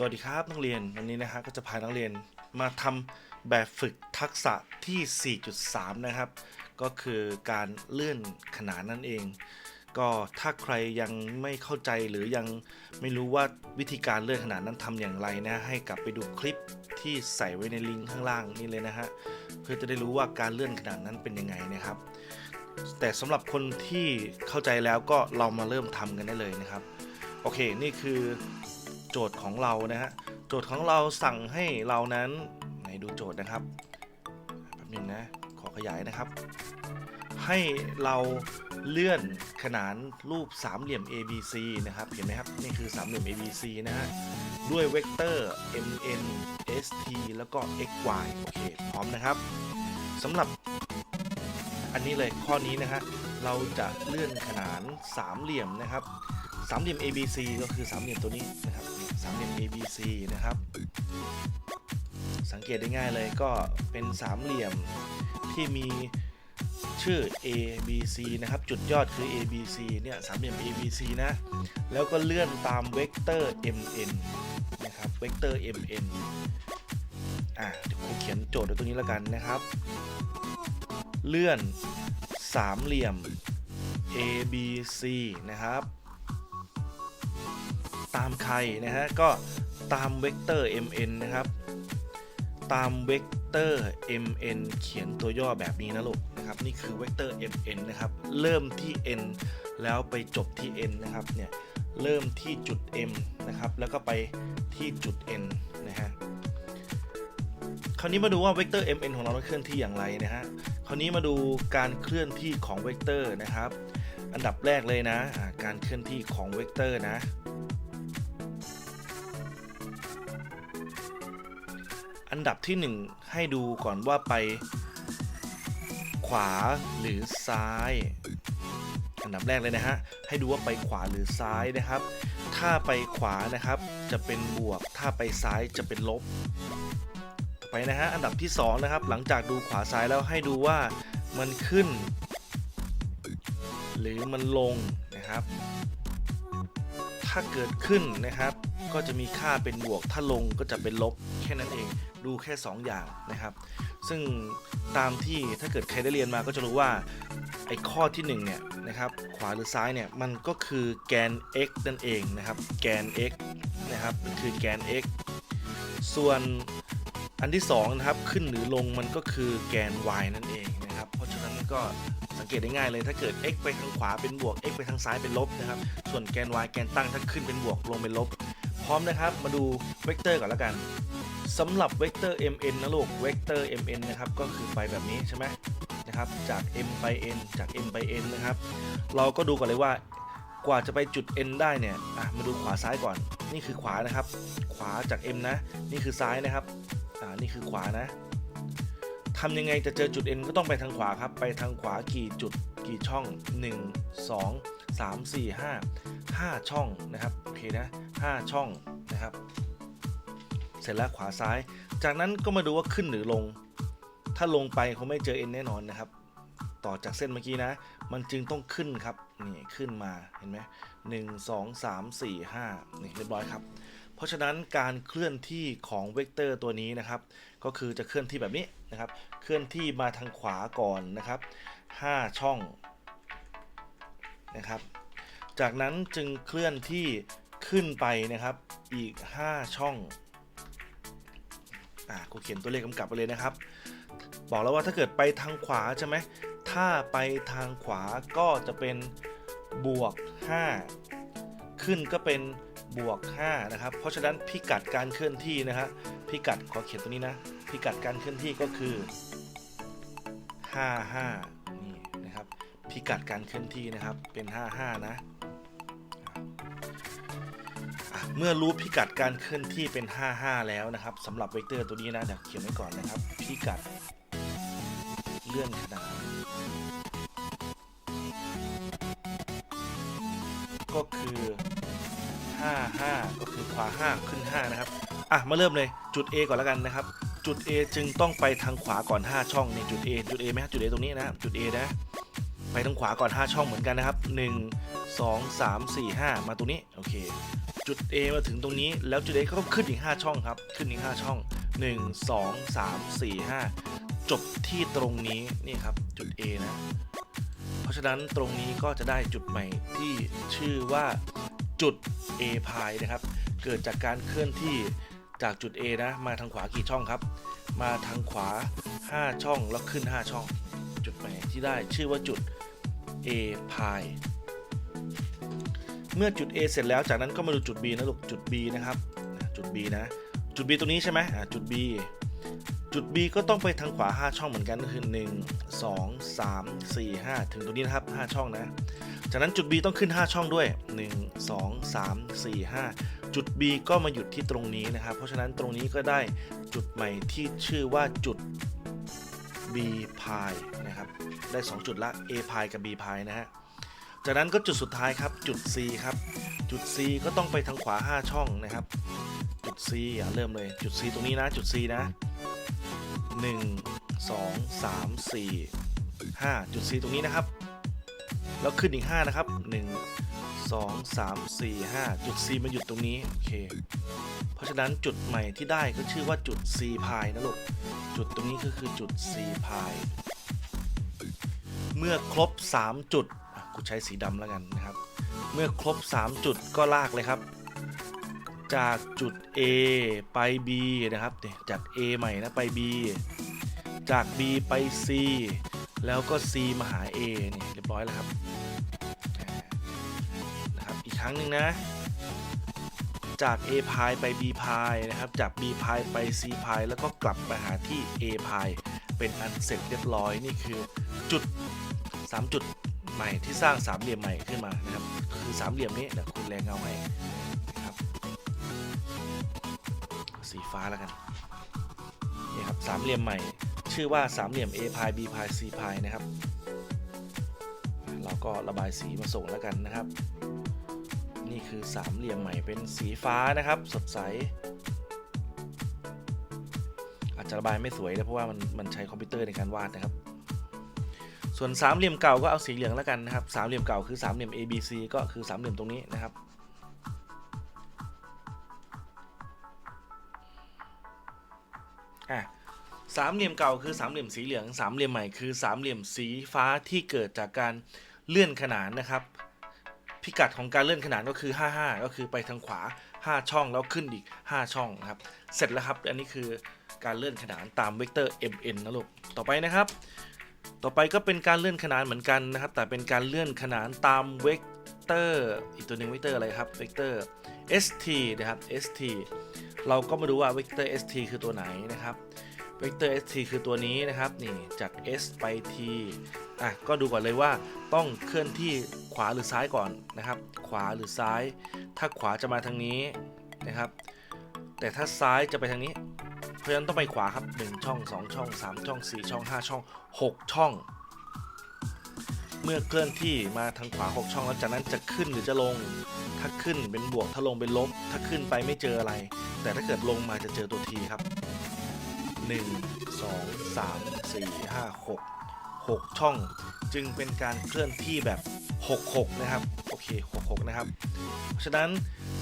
สวัสดีครับนักเรียนวันนี้นะฮะก็จะพานักเรียนมาทำแบบฝึกทักษะที่ 4.3 นะครับ ก็คือการเลื่อนขนานนั่นเอง ก็ถ้าใครยังไม่เข้าใจหรือยังไม่รู้ว่าวิธีการเลื่อนขนานนั้นทำอย่างไรนะให้กลับไปดูคลิปที่ใส่ไว้ในลิงก์ข้างล่างนี่เลยนะฮะเพื่อจะได้รู้ว่าการเลื่อนขนานนั้นเป็นยังไงนะครับ แต่สำหรับคนที่เข้าใจแล้วก็เรามาเริ่มทำกันได้เลยนะครับโอเคนี่คือ โจทย์ของเรานะฮะโจทย์ของเราสั่งให้เรานั้นไหนดูโจทย์นะครับแป๊บนึงนะขอขยายนะครับ ให้เราเลื่อนขนานรูปสามเหลี่ยม ABC นะครับเห็นไหมครับนี่คือสามเหลี่ยม ABC นะฮะด้วยเวกเตอร์ mn st แล้วก็ xy โอเคพร้อมนะครับสำหรับอันนี้เลยข้อนี้นะฮะ เราจะเลื่อนขนานสามเหลี่ยมนะครับสามเหลี่ยม ABC ก็คือสามเหลี่ยมตัวนี้นะครับสามเหลี่ยม ABC นะครับ สังเกตได้ง่ายเลยก็เป็นสามเหลี่ยมที่มีชื่อ ABC นะครับ จุดยอดคือ ABC เนี่ยสามเหลี่ยม ABC นะ แล้วก็เลื่อนตามเวกเตอร์ MN นะครับเวกเตอร์ MN อะเดี๋ยวผมเขียนโจทย์ไว้ตรงนี้แล้วกันนะครับ เลื่อน สามเหลี่ยม ABC นะครับ ตามใครนะฮะก็ตามเวกเตอร์ mn นะครับ ตามเวกเตอร์ mn เขียนตัวย่อแบบนี้นะลูกนะครับนี่คือเวกเตอร์ mn นะครับ เริ่มที่ n แล้วไปจบที่ n นะครับเนี่ยเริ่มที่จุด m นะครับ แล้วก็ไปที่จุด n นะฮะคราวนี้มาดูว่าเวกเตอร์ mn ของเราเคลื่อนที่อย่างไรนะฮะ คราวนี้มาดูการเคลื่อนที่ของเวกเตอร์นะครับ อันดับแรกเลยนะการเคลื่อนที่ของเวกเตอร์นะอันดับที่ 1 ให้ดูก่อนว่าไป ขวาหรือซ้าย อันดับแรกเลยนะฮะ ให้ดูว่าไปขวาหรือซ้ายนะครับ ถ้าไปขวานะครับจะเป็นบวก ถ้าไปซ้ายจะเป็นลบ ไปนะฮะอันดับที่ 2 นะครับ หลังจากดูขวาซ้ายแล้วให้ดูว่ามันขึ้น หรือมันลงนะครับ ถ้าเกิดขึ้นนะครับ ก็จะมีค่าเป็นบวก ถ้าลงก็จะเป็นลบแค่นั้นเองดูแค่ 2 อย่างนะครับ ซึ่งตามที่ถ้าเกิดใครได้เรียนมาก็จะรู้ว่าไอ้ข้อที่1เนี่ยนะครับขวาหรือซ้ายเนี่ยมันก็คือแกน x นั่นเองนะครับ แกน x นะครับมันคือแกน x ส่วน อันที่2นะครับขึ้นหรือลงมันก็คือแกน y นั่นเองนะครับเพราะฉะนั้นก็สังเกตได้ง่ายเลย ถ้าเกิด x ไปทางขวาเป็นบวก x ไปทางซ้ายเป็นลบนะครับส่วนแกน y แกนตั้งถ้าขึ้นเป็นบวกลงเป็นลบ พร้อมนะครับมาดูเวกเตอร์ก่อนแล้วกันสำหรับเวกเตอร์ mn นะลูกเวกเตอร์ mn นะครับก็คือไปแบบนี้ใช่ไหมนะครับจาก m ไป n จาก m ไป n นะครับเราก็ดูก่อนเลยว่ากว่าจะไปจุด n ได้เนี่ยอะมาดูขวาซ้ายก่อนนี่คือขวานะครับ ขวาจาก m นะ นี่คือซ้ายนะครับ อ่านี่คือขวานะทำยังไงจะเจอจุด n ก็ต้องไปทางขวาครับ ไปทางขวากี่จุดกี่ช่อง 1 2 3 4 5 5 ช่องนะครับโอเคนะ5ช่องนะครับ เสร็จแล้วขวาซ้าย จากนั้นก็มาดูว่าขึ้นหรือลง ถ้าลงไปคงไม่เจอ n แน่นอนนะครับ ต่อจากเส้นเมื่อกี้นะ มันจึงต้องขึ้นครับนี่ขึ้นมาเห็นไหมหนึ่งสองสามสี่ห้านี่เรียบร้อยครับ เพราะฉะนั้นการเคลื่อนที่ของเวกเตอร์ตัวนี้นะครับ ก็คือจะเคลื่อนที่แบบนี้นะครับ เคลื่อนที่มาทางขวาก่อนนะครับ 5 ช่องนะครับ จากนั้นจึงเคลื่อนที่ขึ้นไปนะครับอีก 5 ช่องอ่ากูเขียนตัวเลขกำกับไปเลยนะครับ บอกแล้วว่าถ้าเกิดไปทางขวาใช่ไหมถ้าไปทางขวาก็จะเป็นบวก 5 ขึ้นก็เป็น บวก5นะครับ เพราะฉะนั้นพิกัดการเคลื่อนที่นะฮะพิกัดขอเขียนตัวนี้นะ พิกัดการเคลื่อนที่ก็คือ 55 นี่นะครับ พิกัดการเคลื่อนที่นะครับเป็น 55 นะอะเมื่อรู้พิกัดการเคลื่อนที่เป็น 55 แล้วนะครับสำหรับเวกเตอร์ตัวนี้นะเดี๋ยวเขียนไว้ก่อนนะครับ พิกัดเลื่อนขนานก็คือ 55 ก็คือขวา 5 ขึ้น 5 นะครับ อะ มาเริ่มเลยจุด A ก่อนแล้วกันนะครับ จุด A จึงต้องไปทางขวาก่อน 5 ช่องนี่จุด A จุด A ไหมครับจุด A ตรงนี้นะจุด A นะ ไปทางขวาก่อน 5 ช่องเหมือนกันนะครับ 1 2 3 4 5 มาตรงนี้โอเค จุด A มาถึงตรงนี้แล้วจุด A ก็ขึ้นอีก 5 ช่องครับ ขึ้นอีก 5 ช่อง 1 2 3 4 5 จบที่ตรงนี้นี่ครับจุด A นะ เพราะฉะนั้นตรงนี้ก็จะได้จุดใหม่ที่ชื่อว่า จุด A พายนะครับ เกิดจากการเคลื่อนที่จากจุด A นะ มาทางขวากี่ช่องครับ มาทางขวา 5 ช่องแล้วขึ้น 5 ช่อง จุดใหม่ที่ได้ชื่อว่าจุด A พายเมื่อจุด A เสร็จแล้วจากนั้นก็มาดูจุด B นะลูกจุด B นะครับ จุด B นะ จุด B ตรงนี้ใช่ไหมจุด B จุด B ก็ต้องไปทางขวา 5 ช่องเหมือนกันก็คือ 1 2 3 4 5 ถึงตรงนี้นะครับ 5 ช่องนะ จากนั้นจุด B ต้องขึ้น 5 ช่องด้วย 1 2 3 4 5 จุด B ก็มาหยุดที่ตรงนี้นะครับ เพราะฉะนั้นตรงนี้ก็ได้จุดใหม่ที่ชื่อว่าจุด B พายนะครับ ได้ 2 จุดละ A พายกับ B พายนะฮะ จากนั้นก็จุดสุดท้ายครับ จุด C ครับ จุด C ก็ต้องไปทางขวา 5 ช่องนะครับ จุด C อะเริ่มเลย จุด C ตรงนี้นะ จุด C นะ 1 2 3 4 5 จุด C ตรงนี้นะครับ แล้วขึ้นอีก 5 นะครับ 1 2 3 4 5 จุด C มันหยุดตรงนี้ โอเค เพราะฉะนั้นจุดใหม่ที่ได้ก็ชื่อว่าจุด C พายนะลูก จุดตรงนี้ก็คือจุด C พาย เมื่อครบ 3 จุดกูใช้สีดำแล้วกันนะครับ เมื่อครบ 3 จุดก็ลากเลยครับ จากจุด A ไป B นะครับเนี่ยจาก A ใหม่นะไป B จาก B ไป C แล้วก็ C มาหา A เนี่ย ร้อยแล้วครับนะครับ อีกครั้งหนึ่งนะ จาก A พายไป B พายนะครับ จาก B พายไป C พายแล้วก็กลับมาหาที่ A พายเป็นอันเสร็จเรียบร้อยนี่คือจุด 3 จุดใหม่ที่สร้างสามเหลี่ยมใหม่ขึ้นมานะครับ คือสามเหลี่ยมนี้เดี๋ยวคุณแรงเงาให้นะครับ สีฟ้าแล้วกันนี่ครับสามเหลี่ยมใหม่ ชื่อว่าสามเหลี่ยม A พาย B พาย C พายนะครับ เราก็ระบายสีมาส่งแล้วกันนะครับ นี่คือสามเหลี่ยมใหม่เป็นสีฟ้านะครับ สดใส อาจจะระบายไม่สวยนะเพราะว่ามันมันใช้คอมพิวเตอร์ในการวาดนะครับ ส่วนสามเหลี่ยมเก่าก็เอาสีเหลืองแล้วกันนะครับสามเหลี่ยมเก่าคือสามเหลี่ยม ABC ก็คือสามเหลี่ยมตรงนี้นะครับอะสามเหลี่ยมเก่าคือสามเหลี่ยมสีเหลืองสามเหลี่ยมใหม่คือสามเหลี่ยมสีฟ้าที่เกิดจากการ เลื่อนขนานนะครับ พิกัดของการเลื่อนขนานก็คือ 55 ก็คือไปทางขวา 5 ช่องแล้วขึ้นอีก 5 ช่องนะครับ เสร็จแล้วครับ อันนี้คือการเลื่อนขนานตามเวกเตอร์ mn นะลูก ต่อไปนะครับ ต่อไปก็เป็นการเลื่อนขนานเหมือนกันนะครับ แต่เป็นการเลื่อนขนานตามเวกเตอร์ อีกตัวหนึ่งเวกเตอร์อะไรครับเวกเตอร์ st นะครับ st เราก็มาดูว่าเวกเตอร์ st คือตัวไหนนะครับเวกเตอร์ st คือตัวนี้นะครับ นี่ จาก s ไป t อะก็ดูก่อนเลยว่าต้องเคลื่อนที่ขวาหรือซ้ายก่อนนะครับ ขวาหรือซ้าย ถ้าขวาจะมาทางนี้นะครับ แต่ถ้าซ้ายจะไปทางนี้ เพราะฉะนั้นต้องไปขวาครับ 1 ช่อง 2 ช่อง 3 ช่อง 4 ช่อง 5 ช่อง 6 ช่อง เมื่อเคลื่อนที่มาทางขวา 6 ช่องแล้วจากนั้นจะขึ้นหรือจะลง ถ้าขึ้นเป็นบวกถ้าลงเป็นลบ ถ้าขึ้นไปไม่เจออะไร แต่ถ้าเกิดลงมาจะเจอตัวทีครับ 1 2 3 4 5 6 6 ช่อง จึงเป็นการเคลื่อนที่แบบ 66 นะครับ โอเค 66 นะครับ เพราะฉะนั้น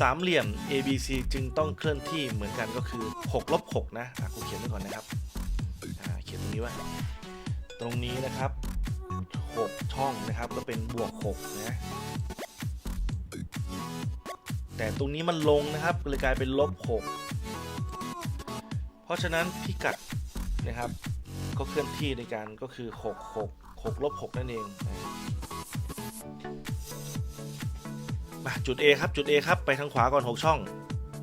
สามเหลี่ยม ABC จึงต้องเคลื่อนที่เหมือนกันก็คือ6ลบ6นะอะกูเขียนไว้ก่อนนะครับอ่าเขียนตรงนี้ไว้ตรงนี้นะครับ 6 ช่องนะครับก็เป็นบวก6นะแต่ตรงนี้มันลงนะครับเลยกลายเป็นลบ6เพราะฉะนั้นพิกัดนะครับ ก็เคลื่อนที่ในการก็คือ 6 6 6ลบ6นั่นเองมาจุด A ครับจุด A ครับไปทางขวาก่อน 6 ช่อง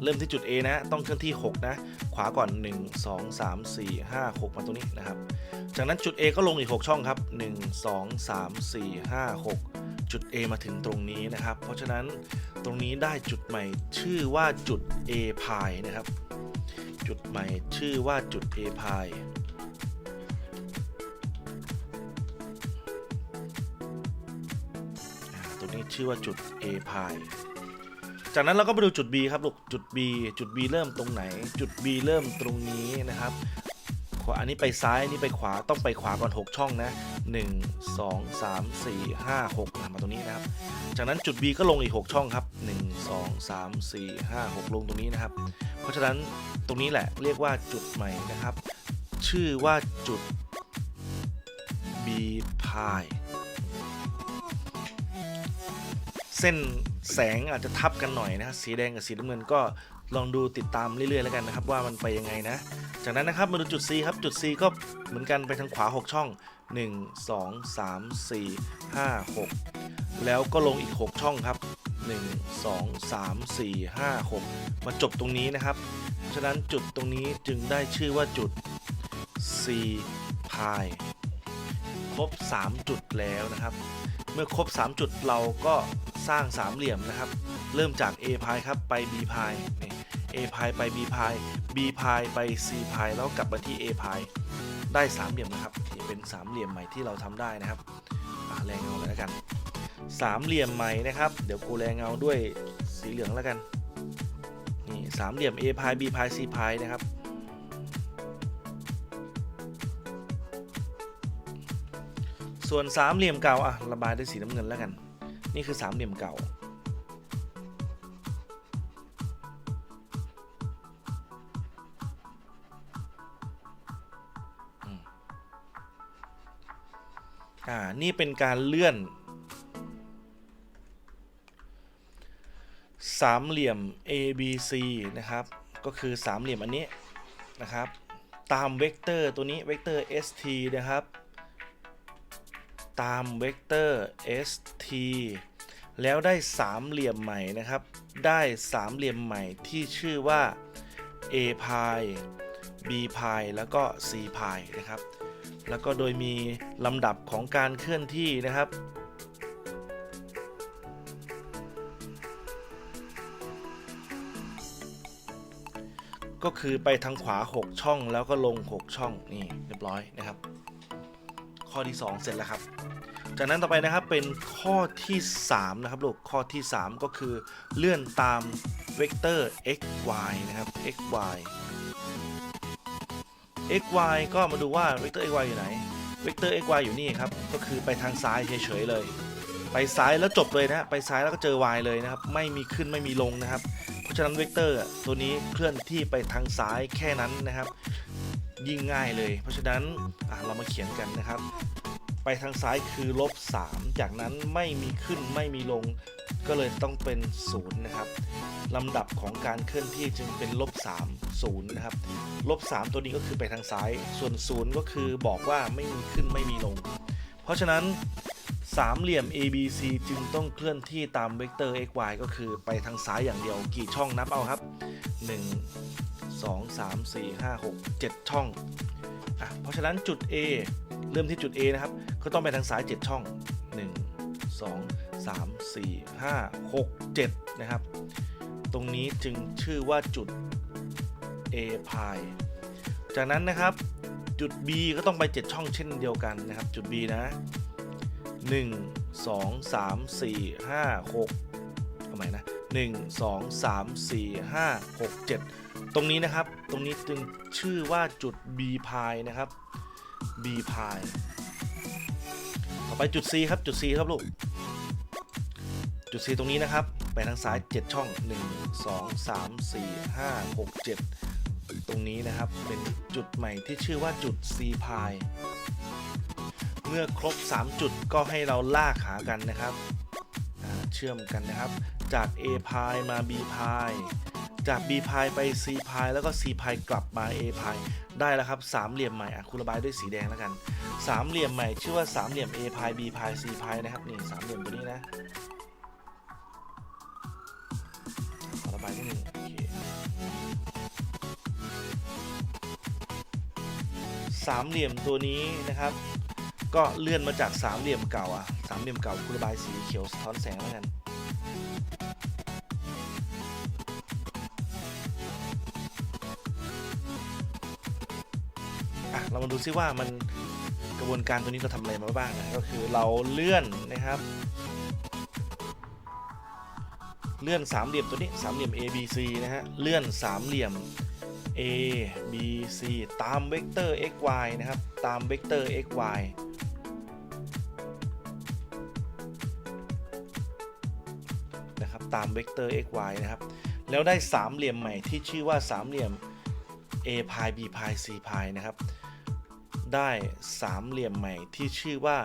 เริ่มที่จุด A นะ ต้องเคลื่อนที่ 6 นะ ขวาก่อน 1 2 3 4 5 6 มาตรงนี้นะครับ จากนั้นจุด A ก็ลงอีก 6 ช่องครับ 1 2 3 4 5 6 จุด A มาถึงตรงนี้นะครับ เพราะฉะนั้นตรงนี้ได้จุดใหม่ชื่อว่าจุด A พายนะครับ จุดใหม่ชื่อว่าจุด A พาย ชื่อว่าจุด A พายจากนั้นเราก็มาดูจุด B ครับลูกจุด B จุด B เริ่มตรงไหน จุด B เริ่มตรงนี้นะครับขวาอันนี้ไปซ้ายอันนี้ไปขวาต้องไปขวาก่อน 6 ช่องนะ 1 2 3 4 5 6มาตรงนี้นะครับ จากนั้นจุด B ก็ลงอีก 6 ช่องครับ 1 2 3 4 5 6 ลงตรงนี้นะครับ เพราะฉะนั้นตรงนี้แหละเรียกว่าจุดใหม่นะครับ ชื่อว่าจุด B พาย เส้นแสงอาจจะทับกันหน่อยนะสีแดงกับสีน้ำเงินก็ลองดูติดตามเรื่อยๆแล้วกันนะครับ ว่ามันไปยังไงนะ จากนั้นนะครับมาดูจุด C ครับจุด C ก็เหมือนกันไปทางขวา 6 ช่อง 1 2 3 4 5 6 แล้วก็ลงอีก 6 ช่องครับ 1 2 3 4 5 6 มาจบตรงนี้นะครับ ฉะนั้นจุดตรงนี้จึงได้ชื่อว่าจุด C พายครบ 3 จุดแล้วนะครับ มื่อครบ 3 จุดเราก็สร้างสามเหลี่ยมนะครับ เริ่มจาก A พายครับไป B พายนี่ A พายไป B พาย B พายไป C พายแล้วกลับมาที่ A พายได้สามเหลี่ยมนะครับเป็นสามเหลี่ยมใหม่ที่เราทำได้นะครับแรงเงาเลยแล้วกันสามเหลี่ยมใหม่นะครับ เดี๋ยวกูแรงเงาด้วยสีเหลืองแล้วกันนี่สามเหลี่ยม A พาย B พาย C พายนะครับ ส่วนสามเหลี่ยมเก่าอะระบายด้วยสีน้ำเงินแล้วกัน นี่คือสามเหลี่ยมเก่า อ่า นี่เป็นการเลื่อน สามเหลี่ยม A B C นะครับ ก็คือสามเหลี่ยมอันนี้นะครับ ตามเวกเตอร์ตัวนี้เวกเตอร์ ST นะครับ ตามเวกเตอร์ ST แล้วได้สามเหลี่ยมใหม่นะครับ ได้สามเหลี่ยมใหม่ที่ชื่อว่า A พาย B พายแล้วก็ C พายนะครับ แล้วก็โดยมีลำดับของการเคลื่อนที่นะครับก็คือไปทางขวา 6 ช่องแล้วก็ลง 6 ช่องนี่เรียบร้อยนะครับ ข้อที่ 2 เสร็จแล้วครับ จากนั้นต่อไปนะครับเป็นข้อที่3นะครับลูกข้อที่ 3 ก็คือเลื่อนตามเวกเตอร์ x y นะครับ x y x y ก็มาดูว่าเวกเตอร์ x y อยู่ไหนเวกเตอร์ x y อยู่นี่ครับก็คือไปทางซ้ายเฉยๆเลย ไปซ้ายแล้วจบเลยนะไปซ้ายแล้วก็เจอ y เลยนะครับไม่มีขึ้นไม่มีลงนะครับ เพราะฉะนั้นเวกเตอร์ตัวนี้เคลื่อนที่ไปทางซ้ายแค่นั้นนะครับ ยิ่งง่ายเลย เพราะฉะนั้นอะเรามาเขียนกันนะครับ ไปทางซ้ายคือลบ 3 จากนั้นไม่มีขึ้นไม่มีลง ก็เลยต้องเป็น0นะครับลำดับของการเคลื่อนที่จึงเป็นลบ3 0นะครับลบ3ตัวนี้ก็คือไปทางซ้าย ส่วน 0 ก็คือบอกว่าไม่มีขึ้นไม่มีลง เพราะฉะนั้นสามเหลี่ยม ABC จึงต้องเคลื่อนที่ตามเวกเตอร์ xy ก็คือไปทางซ้ายอย่างเดียว กี่ช่องนับเอาครับ 1 2 3 4 5 6 7 ช่องอะเพราะฉะนั้นจุด A เริ่มที่จุด A นะครับ ก็ต้องไปทางซ้าย 7 ช่อง 1 2 3 4 5 6 7 นะครับ ตรงนี้จึงชื่อว่าจุด A พายจากนั้นนะครับจุด B ก็ต้องไป 7 ช่องเช่นเดียวกันนะครับ จุด B นะ 1 2 3 4 5 6ทำไมนะ 1 2 3 4 5 6 7 ตรงนี้นะครับ ตรงนี้จึงชื่อว่าจุด B พายนะครับ B พายต่อไปจุด C ครับ จุด C ครับลูก จุด C ตรงนี้นะครับ ไปทางซ้าย 7 ช่อง 1 2 3 4 5 6 7 ตรงนี้นะครับ เป็นจุดใหม่ที่ชื่อว่าจุด C พาย เมื่อครบ 3 จุดก็ให้เราลากหากันนะครับ เชื่อมกันนะครับ จาก A พายมา B พายจาก B พายไป C พายแล้วก็ C พายกลับมา A พายได้แล้วครับสามเหลี่ยมใหม่อะคุณระบายด้วยสีแดงแล้วกันสามเหลี่ยมใหม่ชื่อว่าสามเหลี่ยม A พาย B พาย C พายนะครับนี่สามเหลี่ยมตัวนี้นะขอระบายนิดนึงโอเคสามเหลี่ยมตัวนี้นะครับ ก็เลื่อนมาจากสามเหลี่ยมเก่าอะสามเหลี่ยมเก่าคุณระบายสีเขียวสะท้อนแสงแล้วกันอะเรามาดูซิว่ามันกระบวนการตัวนี้เราทำอะไรมาบ้างนะก็คือเราเลื่อนนะครับ เลื่อนสามเหลี่ยมตัวนี้สามเหลี่ยม ABC นะฮะเลื่อนสามเหลี่ยม a b c ตามเวกเตอร์ x y นะครับ ตามเวกเตอร์ x y ามเวกเตอร์ x y นะครับ แล้วได้สามเหลี่ยมใหม่ที่ชื่อว่าสามเหลี่ยม a พาย b พาย c พายนะครับ ได้สามเหลี่ยมใหม่ที่ชื่อว่า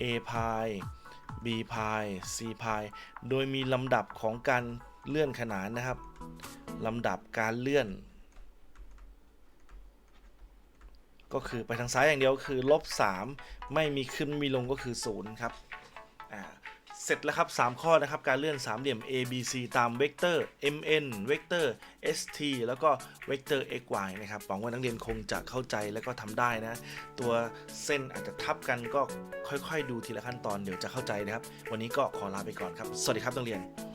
a พาย b พาย c พาย โดยมีลำดับของการเลื่อนขนานนะครับลำดับการเลื่อน ก็คือไปทางซ้ายอย่างเดียวคือลบ3ไม่มีขึ้นมีลงก็คือ 0 ครับ เสร็จแล้วครับ 3 ข้อนะครับ การเลื่อนสามเหลี่ยม A B C ตามเวกเตอร์ MN เวกเตอร์ ST แล้วก็เวกเตอร์ XY นะครับหวังว่านักเรียนคงจะเข้าใจและก็ทำได้นะ ตัวเส้นอาจจะทับกันก็ค่อยๆ ดูทีละขั้นตอนเดี๋ยวจะเข้าใจนะครับ วันนี้ก็ขอลาไปก่อนครับ สวัสดีครับนักเรียน